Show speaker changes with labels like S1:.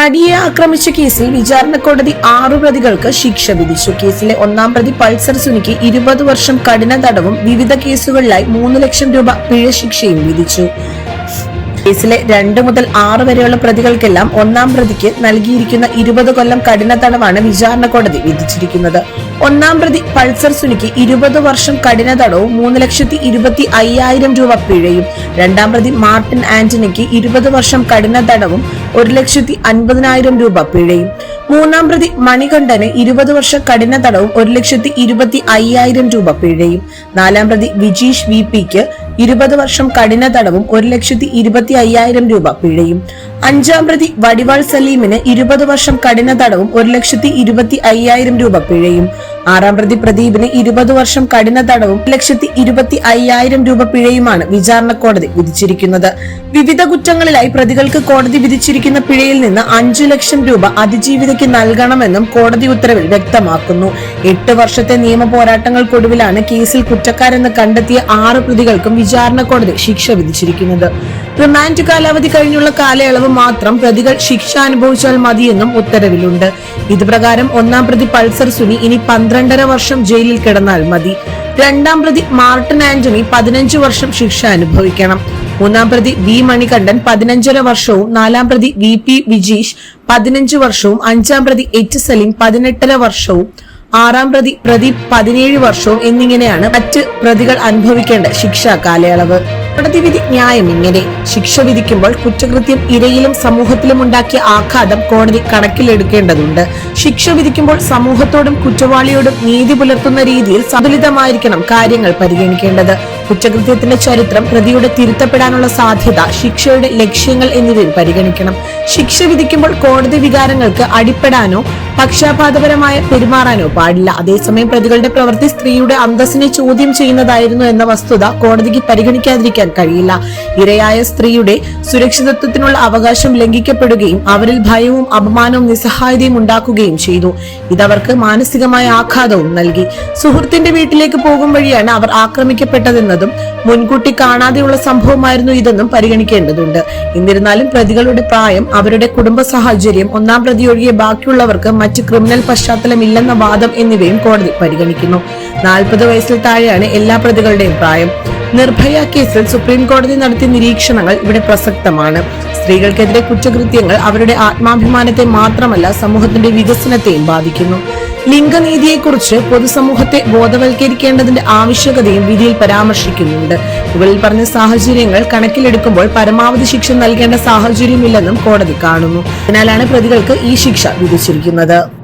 S1: നടിയെ ആക്രമിച്ച കേസിൽ വിചാരണ കോടതി ആറു പ്രതികൾക്ക് ശിക്ഷ വിധിച്ചു. കേസിലെ ഒന്നാം പ്രതി പൾസർ സുനിക്ക് ഇരുപത് വർഷം കഠിന തടവും വിവിധ കേസുകളിലായി മൂന്ന് ലക്ഷം രൂപ പിഴ ശിക്ഷയും വിധിച്ചു. കേസിലെ രണ്ട് മുതൽ ആറ് വരെയുള്ള പ്രതികൾക്കെല്ലാം ഒന്നാം പ്രതിക്ക് നൽകിയിരിക്കുന്ന ഇരുപത് കൊല്ലം കഠിന തടവാണ് വിചാരണ കോടതി വിധിച്ചിരിക്കുന്നത്. ഒന്നാം പ്രതി പൾസർ സുനിക്ക് ഇരുപത് വർഷം കഠിന തടവും മൂന്ന് ലക്ഷത്തി ഇരുപത്തി അയ്യായിരം രൂപ പിഴയും. രണ്ടാം പ്രതി മാർട്ടിൻ ആന്റണിക്ക് ഇരുപത് വർഷം കഠിന തടവും ഒരു ലക്ഷത്തി അൻപതിനായിരം രൂപ പിഴയും. മൂന്നാം പ്രതി മണികണ്ഠന് ഇരുപത് വർഷം കഠിന തടവും ഒരു ലക്ഷത്തി ഇരുപത്തി അയ്യായിരം രൂപ പിഴയും. നാലാം പ്രതി വിജീഷ് വി പിക്ക് ഇരുപത് വർഷം കഠിന തടവും ഒരു ലക്ഷത്തി ഇരുപത്തി അയ്യായിരം രൂപ പിഴയും. അഞ്ചാം പ്രതി വടിവാൾ സലീമിന് ഇരുപത് വർഷം കഠിന തടവും ഒരു ലക്ഷത്തി ഇരുപത്തി അയ്യായിരം രൂപ പിഴയും. ആറാം പ്രതി പ്രദീപിന് ഇരുപത് വർഷം കഠിന തടവും ലക്ഷത്തി ഇരുപത്തി അയ്യായിരം രൂപ പിഴയുമാണ് വിചാരണ കോടതി വിധിച്ചിരിക്കുന്നത്. വിവിധ കുറ്റങ്ങളിലായി പ്രതികൾക്ക് കോടതി വിധിച്ചിരിക്കുന്ന പിഴയിൽ നിന്ന് അഞ്ചു ലക്ഷം രൂപ അതിജീവിതയ്ക്ക് നൽകണമെന്നും കോടതി ഉത്തരവിൽ വ്യക്തമാക്കുന്നു. എട്ട് വർഷത്തെ നിയമ പോരാട്ടങ്ങൾക്കൊടുവിലാണ് കേസിൽ കുറ്റക്കാരെന്ന് കണ്ടെത്തിയ ആറ് പ്രതികൾക്കും വിചാരണ കോടതി ശിക്ഷ വിധിച്ചിരിക്കുന്നത്. റിമാൻഡ് കാലാവധി കഴിഞ്ഞുള്ള കാലയളവ് മാത്രം പ്രതികൾ ശിക്ഷ അനുഭവിച്ചാൽ മതിയെന്നും ഉത്തരവിലുണ്ട്. ഇതുപ്രകാരം ഒന്നാം പ്രതി പൾസർ സുനി ഇനി പന്ത്രണ്ടര വർഷം ജയിലിൽ കിടന്നാൽ മതി. രണ്ടാം പ്രതി മാർട്ടിൻ ആന്റണി പതിനഞ്ച് വർഷം ശിക്ഷ അനുഭവിക്കണം. മൂന്നാം പ്രതി വി മണികണ്ഠൻ പതിനഞ്ചര വർഷവും നാലാം പ്രതി വി പി വിജീഷ് പതിനഞ്ച് വർഷവും അഞ്ചാം പ്രതി എച്ച് സലീം പതിനെട്ടര വർഷവും ആറാം പ്രതി പ്രതി പതിനേഴ് വർഷവും എന്നിങ്ങനെയാണ് മറ്റ് പ്രതികൾ അനുഭവിക്കേണ്ട ശിക്ഷാ കാലയളവ്. കോടതി ന്യായം ഇങ്ങനെ. ശിക്ഷ വിധിക്കുമ്പോൾ കുറ്റകൃത്യം ഇരയിലും സമൂഹത്തിലും ഉണ്ടാക്കിയ ആഘാതം കോടതി കണക്കിലെടുക്കേണ്ടതുണ്ട്. ശിക്ഷ വിധിക്കുമ്പോൾ സമൂഹത്തോടും കുറ്റവാളിയോടും നീതി പുലർത്തുന്ന രീതിയിൽ സതുലിതമായിരിക്കണം കാര്യങ്ങൾ പരിഗണിക്കേണ്ടത്. കുറ്റകൃത്യത്തിന്റെ ചരിത്രം പ്രതിയുടെ തിരുത്തപ്പെടാനുള്ള സാധ്യത ശിക്ഷയുടെ ലക്ഷ്യങ്ങൾ എന്നിവയിൽ പരിഗണിക്കണം. ശിക്ഷ വിധിക്കുമ്പോൾ കോടതി വികാരങ്ങൾക്ക് അടിപ്പെടാനോ പക്ഷാപാതപരമായ പെരുമാറാനോ പാടില്ല. അതേസമയം പ്രതികളുടെ പ്രവൃത്തി സ്ത്രീയുടെ അന്തസ്സിനെ ചോദ്യം ചെയ്യുന്നതായിരുന്നു എന്ന വസ്തുത കോടതിക്ക് പരിഗണിക്കാതിരിക്കാൻ കഴിയില്ല. ഇരയായ സ്ത്രീയുടെ സുരക്ഷിതത്വത്തിനുള്ള അവകാശം ലംഘിക്കപ്പെടുകയും അവരിൽ ഭയവും അപമാനവും നിസ്സഹായതയും ഉണ്ടാക്കുകയും ചെയ്തു. ഇതവർക്ക് മാനസികമായ ആഘാതവും നൽകി. സുഹൃത്തിന്റെ വീട്ടിലേക്ക് പോകും വഴിയാണ് അവർ ആക്രമിക്കപ്പെട്ടതെന്നതും മുൻകൂട്ടി കാണാതെയുള്ള സംഭവമായിരുന്നു ഇതെന്നും പരിഗണിക്കേണ്ടതുണ്ട്. എന്നിരുന്നാലും പ്രതികളുടെ പ്രായം അവരുടെ കുടുംബ സാഹചര്യം ഒന്നാം പ്രതി ഒഴികെ ബാക്കിയുള്ളവർക്ക് മറ്റ് ക്രിമിനൽ പശ്ചാത്തലമില്ലെന്ന വാദം എന്നിവയും കോടതി പരിഗണിക്കുന്നു. നാൽപ്പത് വയസ്സിൽ താഴെയാണ് എല്ലാ പ്രതികളുടെയും പ്രായം. നിർഭയ കേസിൽ സുപ്രീം കോടതി നടത്തിയ നിരീക്ഷണങ്ങൾ ഇവിടെ പ്രസക്തമാണ്. സ്ത്രീകൾക്കെതിരെ കുറ്റകൃത്യങ്ങൾ അവരുടെ ആത്മാഭിമാനത്തെ മാത്രമല്ല സമൂഹത്തിന്റെ വികസനത്തെയും ബാധിക്കുന്നു. ലിംഗനീതിയെക്കുറിച്ച് പൊതുസമൂഹത്തെ ബോധവൽക്കരിക്കേണ്ടതിന്റെ ആവശ്യകതയും വിധിയിൽ പരാമർശിക്കുന്നുണ്ട്. മുകളിൽ പറഞ്ഞ സാഹചര്യങ്ങൾ കണക്കിലെടുക്കുമ്പോൾ പരമാവധി ശിക്ഷ നൽകേണ്ട സാഹചര്യമില്ലെന്നും കോടതി കാണുന്നു. അതിനാലാണ് പ്രതികൾക്ക് ഈ ശിക്ഷ വിധിച്ചിരിക്കുന്നത്.